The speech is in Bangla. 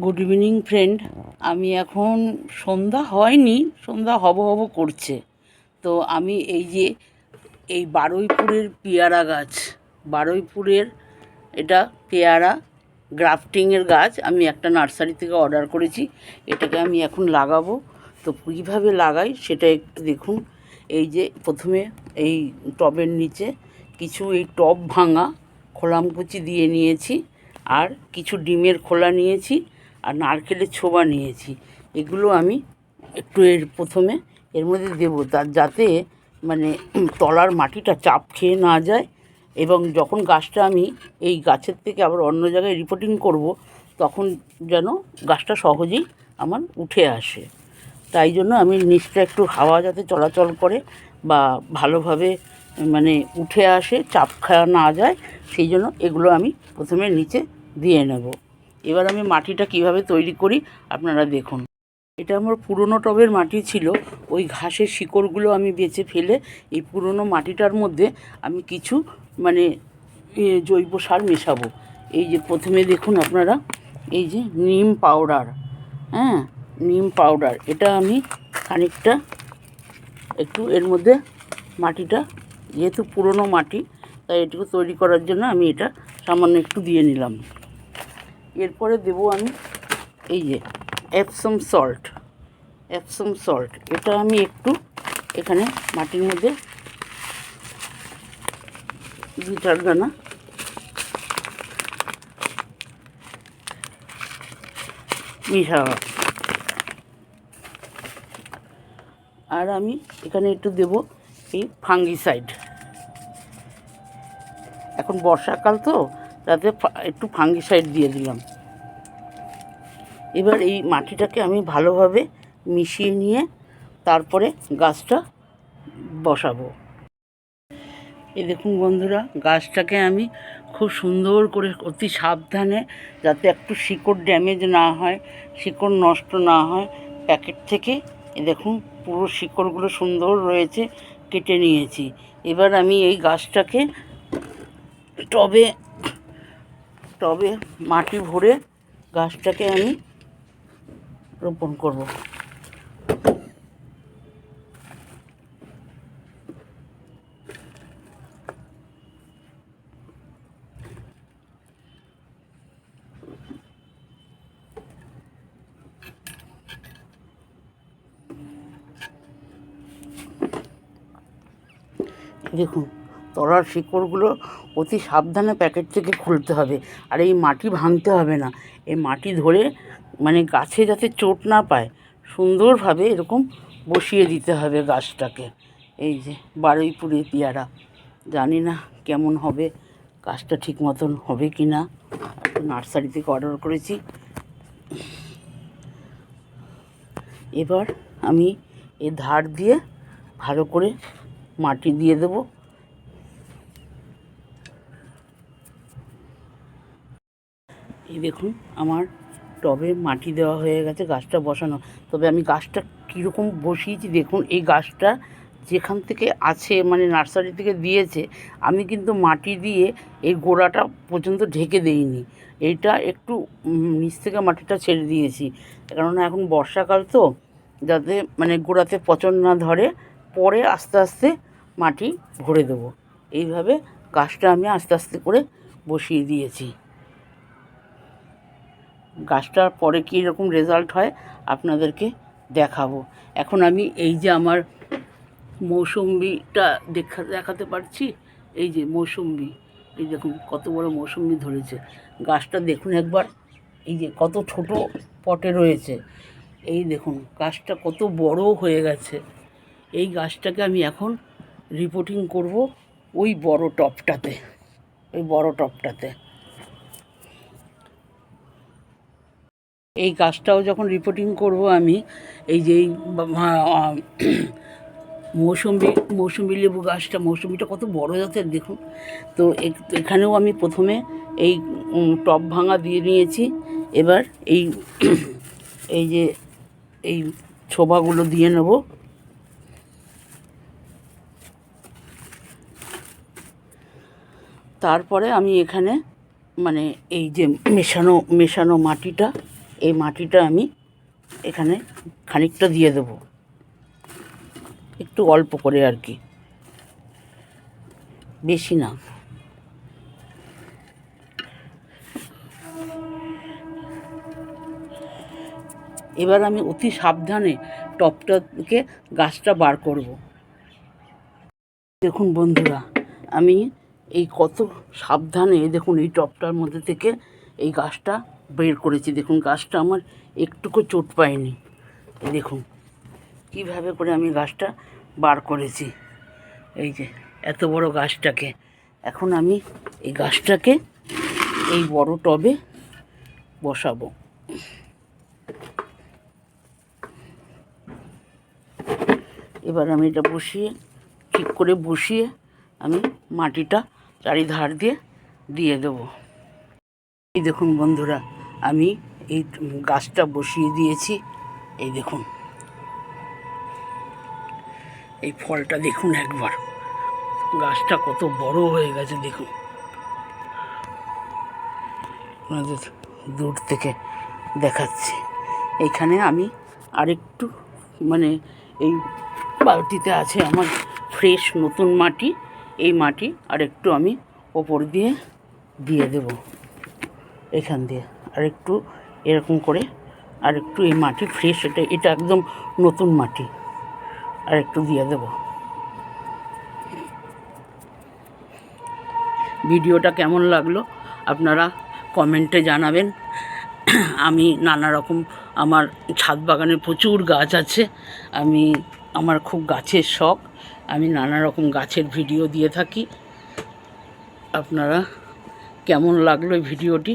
গুড ইভিনিং ফ্রেন্ড আমি এখন সন্ধ্যা হয়নি, সন্ধ্যা হব হব করছে। তো আমি এই যে, এই বারুইপুরের পেয়ারা গাছ, বারুইপুরের এটা পেয়ারা গ্রাফটিংয়ের গাছ আমি একটা নার্সারি থেকে অর্ডার করেছি, এটাকে আমি এখন লাগাবো। তো কীভাবে লাগাই সেটা একটু দেখুন। এই যে প্রথমে এই টবের নিচে কিছু এই টব ভাঙা খোলামকুচি দিয়ে নিয়েছি, আর কিছু ডিমের খোলা নিয়েছি। আর নারকেলের ছোবা নিয়েছি। এগুলো আমি একটু এর প্রথমে এর মধ্যে দেবো তার যাতে মানে তলার মাটিটা চাপ খেয়ে না যায় এবং যখন গাছটা আমি এই গাছের থেকে আবার অন্য জায়গায় রিপোর্টিং করব, তখন যেন গাছটা সহজেই আমার উঠে আসে। তাই জন্য আমি নিচটা একটু হাওয়া যাতে চলাচল করে বা ভালোভাবে মানে উঠে আসে, চাপ খাওয়া না যায়, সেই জন্য এগুলো আমি প্রথমে নিচে দিয়ে নেব। এবার আমি মাটিটা কীভাবে তৈরি করি আপনারা দেখুন। এটা আমার পুরনো টবের মাটি ছিল, ওই ঘাসের শিকড়গুলো আমি বেছে ফেলে এই পুরনো মাটিটার মধ্যে আমি কিছু মানে জৈব সার মেশাবো। এই যে প্রথমে দেখুন আপনারা, এই যে নিম পাউডার হ্যাঁ নিম পাউডার, এটা আমি খানিকটা একটু এর মধ্যে মাটিটা, যেহেতু পুরনো মাটি, তাই এটুকু তৈরি করার জন্য আমি এটা সামান্য একটু দিয়ে নিলাম। এরপরে দেবো আমি এই যে অ্যাপসম সল্ট অ্যাপসম সল্ট এটা আমি একটু এখানে মাটির মধ্যে দু চার দানা আর আমি এখানে একটু দেব এই ফাঙ্গিসাইড। এখন বর্ষাকাল তো তাতে একটু ফাঙ্গিসাইড দিয়ে দিলাম। এবার এই মাটিটাকে আমি ভালোভাবে মিশিয়ে নিয়ে তারপরে গাছটা বসাবো। এই দেখুন বন্ধুরা, গাছটাকে আমি খুব সুন্দর করে অতি সাবধানে যাতে একটু শিকড় ড্যামেজ না হয়, শিকড় নষ্ট না হয়, প্যাকেট থেকে এ দেখুন পুরো শিকড়গুলো সুন্দর রয়েছে, কেটে নিয়েছি। এবার আমি এই গাছটাকে টবে টবে মাটি ভরে গাছটাকে আমি রোপণ করব। দেখুন তলার শিকড়গুলো অতি সাবধানে প্যাকেট থেকে খুলতে হবে। আর এই মাটি ভাঙতে হবে না। এই মাটি ধরে মানে গাছে যাতে চোট না পায়, সুন্দরভাবে এরকম বসিয়ে দিতে হবে গাছটাকে। এই যে বারুইপুরে পেয়ারা। জানি না কেমন হবে, গাছটা ঠিক মতন হবে কি না। নার্সারি থেকে অর্ডার করেছি। এবার আমি এ ধার দিয়ে ভালো করে মাটি দিয়ে দেবো। এই দেখুন, আমার টবে মাটি দেওয়া হয়ে গেছে, গাছটা বসানো। তবে আমি গাছটা কীরকম বসিয়েছি দেখুন, এই গাছটা যেখান থেকে আছে মানে নার্সারি থেকে দিয়েছে, আমি কিন্তু মাটি দিয়ে এই গোড়াটা পর্যন্ত ঢেকে দেইনি। এইটা একটু নিচ থেকে মাটিটা ছেড়ে দিয়েছি। কেননা এখন বর্ষাকাল তো, যাতে মানে গোড়াতে পচন না ধরে, পরে আস্তে আস্তে মাটি ভরে দেবো। এইভাবে গাছটা আমি আস্তে আস্তে করে বসিয়ে দিয়েছি। গাছটার পরে কী রকম রেজাল্ট হয়, আপনাদেরকে দেখাবো। এখন আমি এই যে আমার মৌসুম্বিটা দেখা, দেখাতে পারছি, এই যে মৌসুম্বি, এই দেখুন কত বড় মৌসুম্বি ধরেছে। গাছটা দেখুন একবার, এই যে কত ছোট পটে রয়েছে। এই দেখুন, গাছটা কত বড় হয়ে গেছে। এই গাছটাকে আমি এখন রিপোর্টিং করব ওই বড় টপটাতে, ওই বড় টপটাতে। এই গাছটাও যখন রিপোর্টিং করব আমি, এই যে মৌসুম্বি মৌসুম্বি লেবু গাছটা, মৌসুম্বিটা কত বড় জাতের দেখুন। তো এখানেও আমি প্রথমে এই টব ভাঙা দিয়ে নিয়েছি। এবার এই এই যে এই ছোবাগুলো দিয়ে নেব। তারপরে আমি এখানে মানে এই যে মেশানো মেশানো মাটিটা এই মাটিটা আমি এখানে খানিকটা দিয়ে দেবো। একটু অল্প করে আর কি। বেশি না। এবার আমি অতি সাবধানে টপটা থেকে গাছটা বার করব। দেখুন বন্ধুরা, আমি এই কত সাবধানে, দেখুন এই টপটার মধ্যে থেকে এই গাছটা বের করেছি। দেখুন, গাছটা আমার একটুকু চোট পায়নি। দেখুন, কীভাবে করে আমি গাছটা বার করেছি। এই যে, এত বড় গাছটাকে। এখন আমি এই গাছটাকে এই বড় টবে বসাবো। এবার আমি এটা বসিয়ে, ঠিক করে বসিয়ে আমি মাটিটা চারিধার দিয়ে দিয়ে দেবো। এই দেখুন বন্ধুরা আমি এই গাছটা বসিয়ে দিয়েছি। এই দেখুন। এই ফলটা দেখুন একবার। গাছটা কত বড় হয়ে গেছে, দেখুন। আপনাদের দূর থেকে দেখাচ্ছি। এইখানে আমি আরেকটু মানে এই বালতিতে আছে আমার ফ্রেশ নতুন মাটি। এই মাটি আরেকটু আমি ওপর দিয়ে দিয়ে দেব। এখান দিয়ে। আরেকটু এরকম করে, আর একটু এই মাটি ফ্রেশ এটা এটা একদম নতুন মাটি। আর একটু দিয়ে দেব। ভিডিওটা কেমন লাগল আপনারা কমেন্টে জানাবেন। আমি নানা রকম, আমার ছাদ বাগানে প্রচুর গাছ আছে, আমি, আমার খুব গাছের শখ, আমি নানা রকম গাছের ভিডিও দিয়ে থাকি। আপনারা, কেমন লাগল ভিডিওটি?